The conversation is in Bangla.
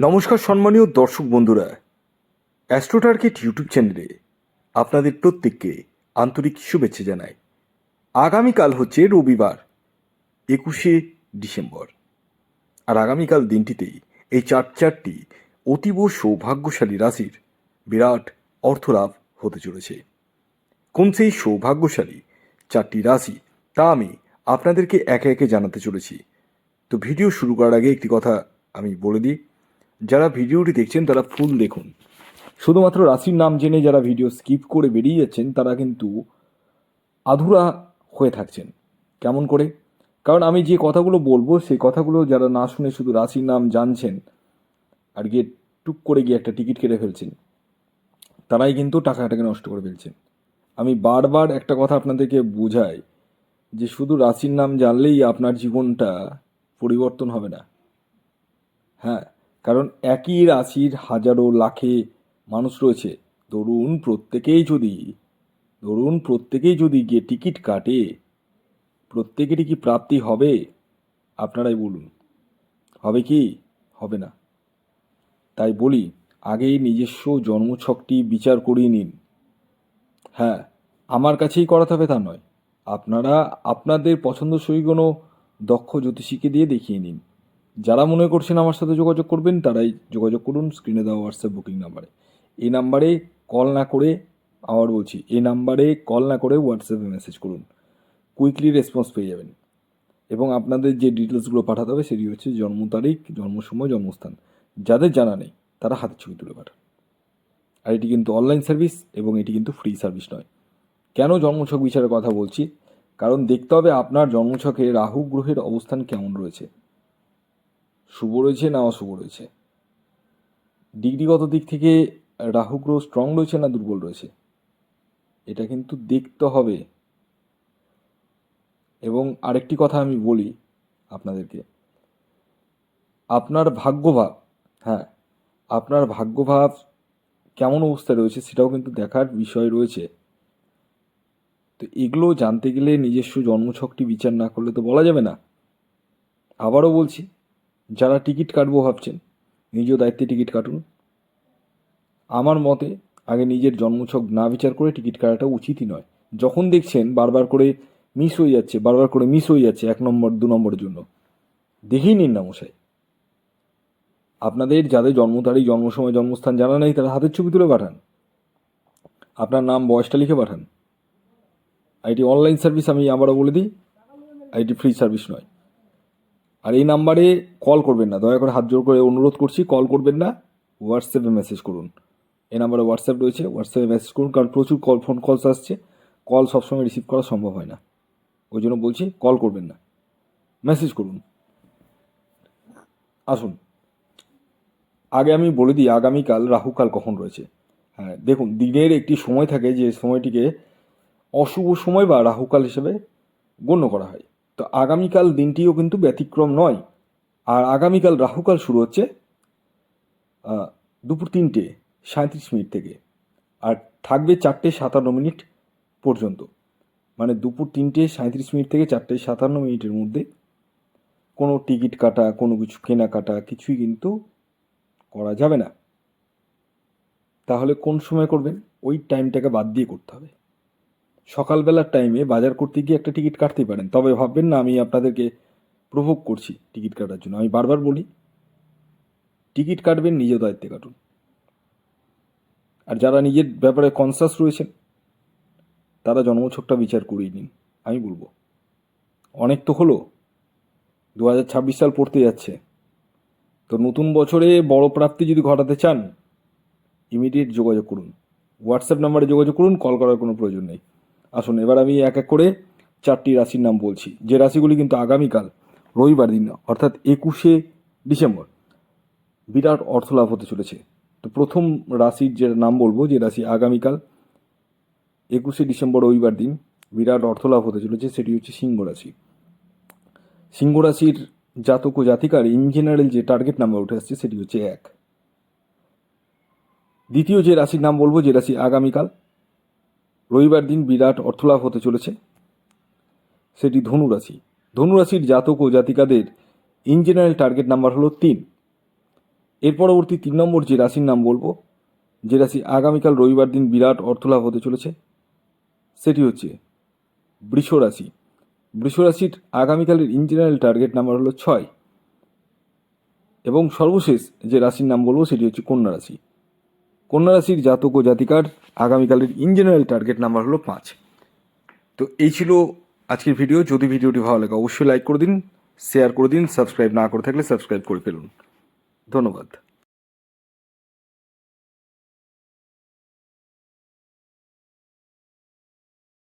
নমস্কার সম্মানীয় দর্শক বন্ধুরা। অ্যাস্ট্রোটার্গেট ইউটিউব চ্যানেলে আপনাদের প্রত্যেককে আন্তরিক শুভেচ্ছা জানাই। আগামীকাল হচ্ছে রবিবার, একুশে ডিসেম্বর। আর আগামীকাল দিনটিতেই এই চার চারটি অতীব সৌভাগ্যশালী রাশির বিরাট অর্থলাভ হতে চলেছে। কোন সেই সৌভাগ্যশালী চারটি রাশি, তা আমি আপনাদেরকে একে একে জানাতে চলেছি। তো ভিডিও শুরু করার আগে একটি কথা আমি বলে দিই। যারা ভিডিওটি দেখছেন, তারা ফুল দেখুন। শুধুমাত্র রাশির নাম জেনে যারা ভিডিও স্কিপ করে বেরিয়ে যাচ্ছেন, তারা কিন্তু আধুরা হয়ে থাকছেন। কেমন করে? কারণ আমি যে কথাগুলো বলব, সেই কথাগুলো যারা না শুনে শুধু রাশির নাম জানছেন আর গিয়ে টুক করে গিয়ে একটা টিকিট কেটে ফেলছেন, তারাই কিন্তু টাকাটাকে নষ্ট করে ফেলছেন। আমি বারবার একটা কথা আপনাদেরকে বোঝাই যে শুধু রাশির নাম জানলেই আপনার জীবনটা পরিবর্তন হবে না। হ্যাঁ কারণ একই রাশির হাজারো লাখে মানুষ রয়েছে। ধরুন প্রত্যেকেই যদি, ধরুন প্রত্যেকেই যদি গিয়ে টিকিট কাটে, প্রত্যেকেরই কি প্রাপ্তি হবে? আপনারাই বলুন। হবে কি? হবে না। তাই বলি, আগেই নিজস্ব জন্মছকটি বিচার করিয়ে নিন। হ্যাঁ আমার কাছেই করাতে হবে তা নয়। আপনারা আপনাদের পছন্দসই কোনো দক্ষ জ্যোতিষীকে দিয়ে দেখিয়ে নিন। যারা মনে করছেন আমার সাথে যোগাযোগ করবেন, তারাই যোগাযোগ করুন স্ক্রিনে দেওয়া হোয়াটসঅ্যাপ বুকিং নাম্বারে এই নাম্বারে কল না করে, আবার বলছি, এই নাম্বারে কল না করে হোয়াটসঅ্যাপে মেসেজ করুন। কুইকলি রেসপন্স পেয়ে যাবেন। এবং আপনাদের যে ডিটেলসগুলো পাঠাতে হবে, সেটি হচ্ছে জন্ম তারিখ, জন্ম সময়, জন্মস্থান। যাদের জানা নেই, তারা হাতের ছবি তুলে পাঠান। আর এটি কিন্তু অনলাইন সার্ভিস এবং এটি কিন্তু ফ্রি সার্ভিস নয়। কেন জন্মছক বিচারের কথা বলছি? কারণ দেখতে হবে আপনার জন্মছকে রাহু গ্রহের অবস্থান কেমন রয়েছে। শুভ রয়েছে না অশুভ রয়েছে। ডিগ্রিগত দিক থেকে রাহু গ্রহ স্ট্রং রয়েছে না দুর্বল রয়েছে? এটা কিন্তু দেখতে হবে। এবং আরেকটি কথা আমি বলি আপনাদেরকে। আপনার ভাগ্যভাব হ্যাঁ আপনার ভাগ্যভাব কেমন অবস্থায় রয়েছে সেটাও কিন্তু দেখার বিষয় রয়েছে। তো এগুলো জানতে গেলে নিজস্ব জন্মছকটি বিচার না করলে তো বলা যাবে না। আবারও বলছি যারা টিকিট কাটবো ভাবছেন নিজ দায়িত্বে টিকিট কাটুন। আমার মতে, আগে নিজের জন্মছক না বিচার করে টিকিট কাটাটা উচিতই নয়। যখন দেখছেন বারবার করে মিস হয়ে যাচ্ছে, বারবার করে মিস হয়ে যাচ্ছে এক নম্বর, দু নম্বরের জন্য, দেখেই নিন না মশাই। আপনাদের যাদের জন্ম তারিখ, জন্ম সময়, জন্মস্থান জানা নেই, তারা হাতের ছবি তুলে পাঠান। আপনার নাম, বয়সটা লিখে পাঠান। আইটি অনলাইন সার্ভিস আমি আবারও বলে দিই, আইটি ফ্রি সার্ভিস নয়। আর এই নাম্বারে কল করবেন না। দয়া করে হাত জোর করে অনুরোধ করছি কল করবেন না। হোয়াটসঅ্যাপে মেসেজ করুন। এই নাম্বারে হোয়াটসঅ্যাপ রয়েছে হোয়াটসঅ্যাপে মেসেজ করুন, কারণ প্রচুর কল ফোন কলস আসছে। কল সবসময় রিসিভ করা সম্ভব হয় না। ওই জন্য বলছি কল করবেন না। মেসেজ করুন। আসুন। আগে আমি বলে দিই, আগামীকাল, রাহুকাল কখন রয়েছে? হ্যাঁ দেখুন, দিনের একটি সময় থাকে যে সময়টিকে অশুভ সময় বা রাহুকাল হিসেবে গণ্য করা হয়। তো আগামীকাল দিনটিও কিন্তু ব্যতিক্রম নয়। আর আগামীকাল রাহুকাল শুরু হচ্ছে দুপুর তিনটে, সাঁত্রিশ মিনিট থেকে। আর থাকবে চারটে সাতান্ন মিনিট পর্যন্ত। মানে দুপুর তিনটে, সাঁত্রিশ মিনিট থেকে চারটে সাতান্ন মিনিটের মধ্যে কোনো টিকিট কাটা, কোনো কিছু কেনাকাটা কিছুই কিন্তু করা যাবে না। তাহলে কোন সময় করবেন? ওই টাইমটাকে বাদ দিয়ে করতে হবে। সকালবেলার টাইমে বাজার করতে গিয়ে একটা টিকিট কাটতেই পারেন। তবে ভাববেন না, আমি আপনাদেরকে প্রভোগ করছি টিকিট কাটার জন্য। আমি বারবার বলি টিকিট কাটবেন নিজ দায়িত্বে কাটুন। আর যারা নিজের ব্যাপারে কনসাস রয়েছেন, তারা জন্মছকটা বিচার করিয়ে নিন। আমি বলব, অনেক তো হলো দু হাজার ছাব্বিশ সাল পড়তে যাচ্ছে। তো নতুন বছরে বড় প্রাপ্তি যদি ঘটাতে চান ইমিডিয়েট যোগাযোগ করুন। হোয়াটসঅ্যাপ নাম্বারে যোগাযোগ করুন কল করার কোনো প্রয়োজন নেই। আসুন, এবার আমি এক এক করে চারটি রাশির নাম বলছি। যে রাশিগুলি কিন্তু আগামীকাল, রবিবার দিন অর্থাৎ একুশে ডিসেম্বর, বিরাট অর্থলাভ হতে চলেছে। তো প্রথম রাশির যে নাম বলব, যে রাশি আগামীকাল, একুশে ডিসেম্বর, রবিবার দিন বিরাট অর্থলাভ হতে চলেছে, সেটি হচ্ছে সিংহ রাশি। সিংহ রাশির জাতক ও জাতিকার ইন জেনারেল যে টার্গেট নাম্বার উঠে আসছে, সেটি হচ্ছে এক। দ্বিতীয় যে রাশির নাম বলব, যে রাশি আগামীকাল রবিবার দিন বিরাট অর্থলাভ হতে চলেছে। সেটি ধনুরাশি। ধনুরাশির জাতক ও জাতিকাদের ইন জেনারেল টার্গেট নাম্বার হলো তিন। এর পরবর্তী তিন নম্বর যে রাশির নাম বলব, যে রাশি আগামীকাল রবিবার দিন বিরাট অর্থলাভ হতে চলেছে, সেটি হচ্ছে বৃষ রাশি। রাশির আগামীকালের ইন জেনারেল টার্গেট নাম্বার হলো ছয়। এবং সর্বশেষ যে রাশির নাম বলব, সেটি হচ্ছে কন্যা রাশি। কন্যা রাশির জাতক ও জাতিকার আগামীকালের ইন জেনারেল টার্গেট নাম্বার হলো পাঁচ। তো এই ছিল আজকের ভিডিও যদি ভিডিওটি ভালো লাগে, অবশ্যই লাইক করে দিন শেয়ার করে দিন সাবস্ক্রাইব না করে থাকলে সাবস্ক্রাইব করে ফেলুন। ধন্যবাদ।